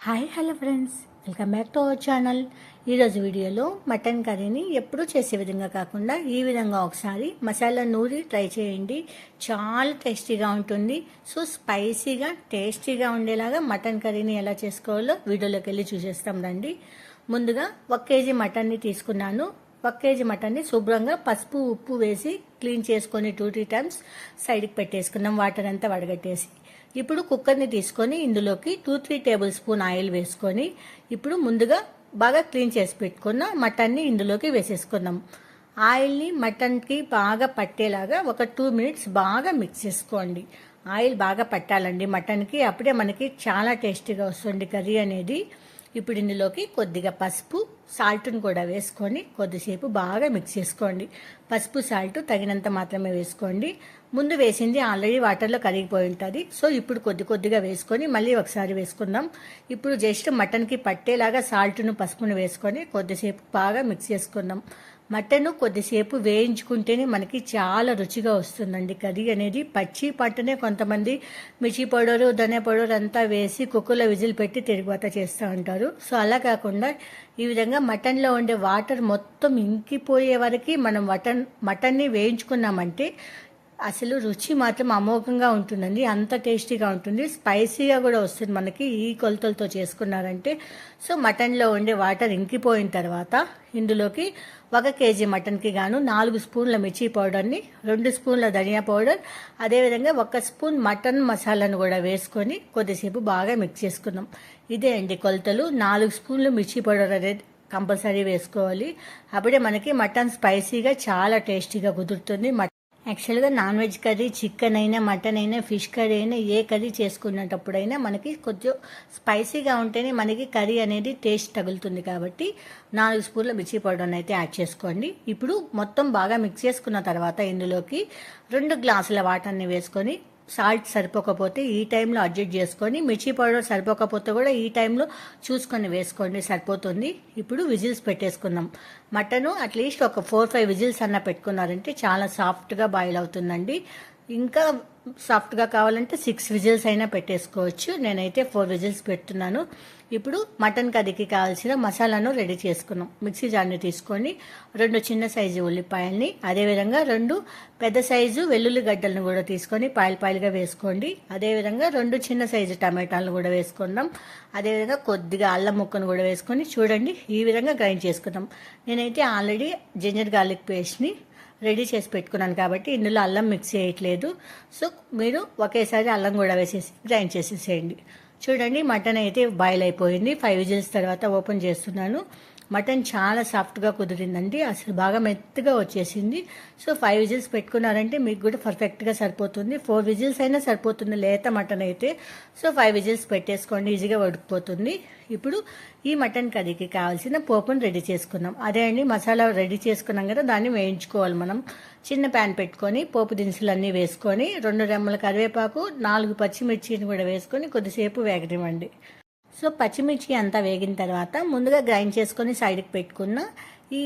Hi hello friends. Welcome back to our channel. ఈరోజు వీడియోలో mutton కర్రీని ఎప్పుడూ చేసే విధంగా కాకుండా ఈ విధంగా ఒకసారి మసాలా నూరి ట్రై చేయండి. చాలా టేస్టీగా ఉంటుంది. సో స్పైసీగా టేస్టీగా ఉండేలాగా మటన్ కర్రీని ఎలా చేసుకోవాలో వీడియోలోకి వెళ్ళి చూసేస్తాం రండి. ముందుగా ఒక కేజీ మటన్ని తీసుకున్నాను. ఒక కేజీ మటన్ని శుభ్రంగా పసుపు ఉప్పు వేసి క్లీన్ చేసుకొని టూ త్రీ టైమ్స్ సైడ్కి పెట్టేసుకున్నాం. వాటర్ అంతా వడగట్టేసి. ఇప్పుడు కుక్కర్ని తీసుకొని ఇందులోకి two three tablespoon oil వేసుకొని ఇప్పుడు ముందుగా బాగా క్లీన్ చేసి పెట్టుకున్న మటన్ని ఇందులోకి వేసేసుకుందాం. ఆయిల్ని మటన్కి బాగా పట్టేలాగా ఒక టూ మినిట్స్ బాగా మిక్స్ చేసుకోండి. ఆయిల్ బాగా పట్టాలండి మటన్కి అప్పుడే మనకి చాలా టేస్టీగా వస్తుంది కర్రీ అనేది. ఇప్పుడు ఇందులోకి కొద్దిగా పసుపు సాల్ట్ను కూడా వేసుకొని కొద్దిసేపు బాగా మిక్స్ చేసుకోండి. పసుపు సాల్ట్ తగినంత మాత్రమే వేసుకోండి. ముందు వేసింది ఆల్రెడీ వాటర్లో కరిగిపోయి ఉంటుంది. సో ఇప్పుడు కొద్ది కొద్దిగా వేసుకొని మళ్ళీ ఒకసారి వేసుకుందాం. ఇప్పుడు జస్ట్ మటన్కి పట్టేలాగా సాల్ట్ను పసుపును వేసుకొని కొద్దిసేపు బాగా మిక్స్ చేసుకుందాం. మటను కొద్దిసేపు వేయించుకుంటేనే మనకి చాలా రుచిగా వస్తుందండి. కర్రీ అనేది పచ్చి పట్టునే కొంతమంది మిర్చి పౌడరు ధనియా పౌడర్ అంతా వేసి కుక్కర్లో విజిల్ పెట్టి తిరుగుబాత చేస్తూ ఉంటారు. సో అలా కాకుండా ఈ విధంగా మటన్లో ఉండే వాటర్ మొత్తం ఇంకిపోయే వరకు మనం మటన్ మటన్ని వేయించుకున్నామంటే అసలు రుచి మాత్రం అమోఘంగా ఉంటుందండి. అంత టేస్టీగా ఉంటుంది. స్పైసీగా కూడా వస్తుంది మనకి. ఈ కొలతలతో చేసుకున్నారంటే సో మటన్లో ఉండే వాటర్ ఇంకిపోయిన తర్వాత ఇందులోకి ఒక కేజీ మటన్కి గాను నాలుగు స్పూన్ల మిర్చి పౌడర్ని రెండు స్పూన్ల ధనియా పౌడర్ అదేవిధంగా ఒక స్పూన్ మటన్ మసాలాను కూడా వేసుకొని కొద్దిసేపు బాగా మిక్స్ చేసుకున్నాం ఇదే అండి కొలతలు. నాలుగు స్పూన్లు మిర్చి పౌడర్ అనేది కంపల్సరీ వేసుకోవాలి. అప్పుడే మనకి మటన్ స్పైసీగా చాలా టేస్టీగా కుదురుతుంది. యాక్చువల్గా నాన్ వెజ్ కర్రీ చికెన్ అయినా మటన్ అయినా ఫిష్ కర్రీ అయినా ఏ కర్రీ చేసుకునేటప్పుడైనా మనకి కొంచెం స్పైసీగా ఉంటేనే మనకి కర్రీ అనేది టేస్ట్ తగులుతుంది కాబట్టి నాలుగు స్పూన్ల మిర్చి పౌడర్ని అయితే యాడ్ చేసుకోండి. ఇప్పుడు మొత్తం బాగా మిక్స్ చేసుకున్న తర్వాత ఇందులోకి రెండు గ్లాసుల వాటర్ని వేసుకొని సాల్ట్ సరిపోకపోతే ఈ టైంలో అడ్జస్ట్ చేసుకొని మిర్చి పౌడర్ సరిపోకపోతే కూడా ఈ టైంలో చూసుకొని వేసుకోండి సరిపోతుంది. ఇప్పుడు విజిల్స్ పెట్టేసుకుందాం. మటను అట్లీస్ట్ ఒక ఫోర్ ఫైవ్ విజిల్స్ అన్న పెట్టుకున్నారంటే చాలా సాఫ్ట్గా బాయిల్ అవుతుందండి. ఇంకా సాఫ్ట్గా కావాలంటే సిక్స్ విజిల్స్ అయినా పెట్టేసుకోవచ్చు. నేనైతే ఫోర్ విజిల్స్ పెట్టున్నాను. ఇప్పుడు మటన్ కర్రీకి కావాల్సిన మసాలాను రెడీ చేసుకున్నాం. మిక్సీ జార్ని తీసుకొని రెండు చిన్న సైజు ఉల్లిపాయల్ని అదేవిధంగా రెండు పెద్ద సైజు వెల్లుల్లి గడ్డలను కూడా తీసుకొని పాయలు పాయలుగా వేసుకోండి. అదేవిధంగా రెండు చిన్న సైజు టమాటాలను కూడా వేసుకుందాం అదేవిధంగా కొద్దిగా అల్లం ముక్కను కూడా వేసుకొని చూడండి ఈ విధంగా గ్రైండ్ చేసుకుందాం నేనైతే ఆల్రెడీ జింజర్ గార్లిక్ పేస్ట్ని రెడీ చేసి పెట్టుకున్నాను కాబట్టి ఇందులో అల్లం మిక్స్ చేయట్లేదు. సో మీరు ఒకేసారి అల్లం కూడా వేసేసి గ్రైండ్ చేసేసేయండి. చూడండి మటన్ అయితే బాయిల్ అయిపోయింది. ఫైవ్ విజిల్స్ తర్వాత ఓపెన్ చేస్తున్నాను. మటన్ చాలా సాఫ్ట్గా కుదిరిందండి. అసలు బాగా మెత్తగా వచ్చేసింది. సో ఫైవ్ విజిల్స్ పెట్టుకున్నారంటే మీకు కూడా పర్ఫెక్ట్గా సరిపోతుంది. ఫోర్ విజిల్స్ అయినా సరిపోతుంది లేత మటన్ అయితే. సో ఫైవ్ విజిల్స్ పెట్టేసుకోండి. ఈజీగా ఉడికిపోతుంది. ఇప్పుడు ఈ మటన్ కర్రీకి కావాల్సిన పోపును రెడీ చేసుకున్నాం అదే అండి మసాలా రెడీ చేసుకున్నాం కదా దాన్ని వేయించుకోవాలి మనం. చిన్న ప్యాన్ పెట్టుకొని పోపు దినుసులన్నీ వేసుకొని రెండు రెమ్మల కరివేపాకు నాలుగు పచ్చిమిర్చిని కూడా వేసుకొని కొద్దిసేపు వేగనివ్వండి. సో పచ్చిమిర్చి అంతా వేగిన తర్వాత ముందుగా గ్రైండ్ చేసుకొని సైడ్కి పెట్టుకున్న ఈ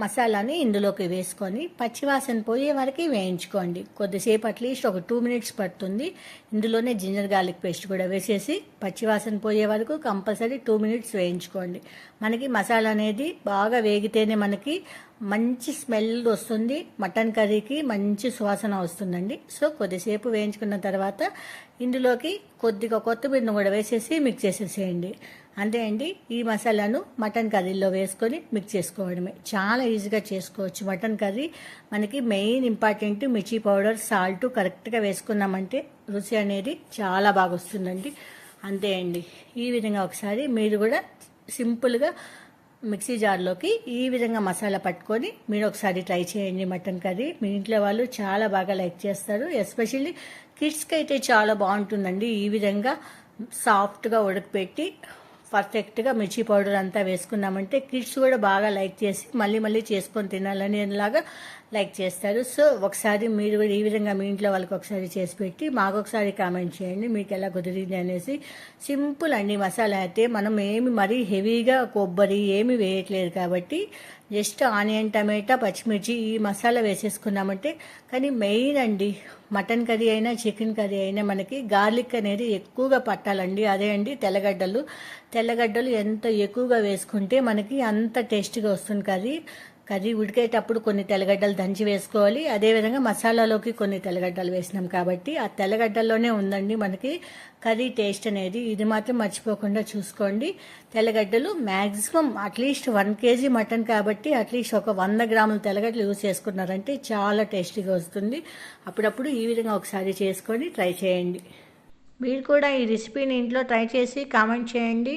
మసాలాని ఇందులోకి వేసుకొని పచ్చివాసన పోయే వరకు వేయించుకోండి. కొద్దిసేపు అట్లీస్ట్ ఒక టూ మినిట్స్ పడుతుంది. ఇందులోనే జింజర్ గార్లిక్ పేస్ట్ కూడా వేసేసి పచ్చివాసన పోయే వరకు కంపల్సరీ టూ మినిట్స్ వేయించుకోండి. మనకి మసాలా అనేది బాగా వేగితేనే మనకి మంచి స్మెల్ వస్తుంది. మటన్ కర్రీకి మంచి సువాసన వస్తుందండి. సో కొద్దిసేపు వేయించుకున్న తర్వాత ఇందులోకి కొద్దిగా కొత్తిమీరను కూడా వేసేసి మిక్స్ చేసేసేయండి. అంతే అండి ఈ మసాలాను మటన్ కర్రీలో వేసుకొని మిక్స్ చేసుకోవడమే. చాలా ఈజీగా చేసుకోవచ్చు మటన్ కర్రీ. మనకి మెయిన్ ఇంపార్టెంట్ మిర్చి పౌడర్ సాల్ట్ కరెక్ట్గా వేసుకున్నామంటే రుచి అనేది చాలా బాగా వస్తుందండి. అంతే అండి. ఈ విధంగా ఒకసారి మీరు కూడా సింపుల్గా మిక్సీ జార్లోకి ఈ విధంగా మసాలా పట్టుకొని మీరు ఒకసారి ట్రై చేయండి మటన్ కర్రీ. మీ ఇంట్లో వాళ్ళు చాలా బాగా లైక్ చేస్తారు. ఎస్పెషల్లీ కిడ్స్కి అయితే చాలా బాగుంటుందండి. ఈ విధంగా సాఫ్ట్గా ఉడకపెట్టి పర్ఫెక్ట్గా మిర్చి పౌడర్ అంతా వేసుకున్నామంటే కిడ్స్ కూడా బాగా లైక్ చేసి మళ్ళీ మళ్ళీ చేసుకొని తినాలనేలాగా లైక్ చేస్తారు. సో ఒకసారి మీరు ఈ విధంగా మీ ఇంట్లో వాళ్ళకి ఒకసారి చేసి పెట్టి మాకు ఒకసారి కామెంట్ చేయండి. మీకు ఎలా కుదిరింది అనేసి సింపుల్ అండి మసాలా అయితే. మనం ఏమి మరీ హెవీగా కొబ్బరి ఏమి వేయట్లేదు కాబట్టి జస్ట్ ఆనియన్ టమాటా పచ్చిమిర్చి ఈ మసాలా వేసేసుకున్నామంటే. కానీ మెయిన్ అండి మటన్ కర్రీ అయినా చికెన్ కర్రీ అయినా మనకి గార్లిక్ అనేది ఎక్కువగా పట్టాలండి. అదే అండి తెల్లగడ్డలు. తెల్లగడ్డలు ఎంత ఎక్కువగా వేసుకుంటే మనకి అంత టేస్టీగా వస్తుంది కర్రీ. కర్రీ ఉడికేటప్పుడు కొన్ని తెల్లగడ్డలు దంచి వేసుకోవాలి. అదేవిధంగా మసాలాలోకి కొన్ని తెల్లగడ్డలు వేసినాం కాబట్టి ఆ తెల్లగడ్డల్లోనే ఉందండి మనకి కర్రీ టేస్ట్ అనేది. ఇది మాత్రం మర్చిపోకుండా చూసుకోండి. తెల్లగడ్డలు maximum at least one KG mutton కాబట్టి అట్లీస్ట్ ఒక వంద గ్రాముల తెల్లగడ్డలు యూజ్ చేసుకున్నారంటే చాలా టేస్టీగా వస్తుంది. అప్పుడప్పుడు ఈ విధంగా ఒకసారి చేసుకొని ట్రై చేయండి. మీరు కూడా ఈ రెసిపీని ఇంట్లో ట్రై చేసి కామెంట్ చేయండి.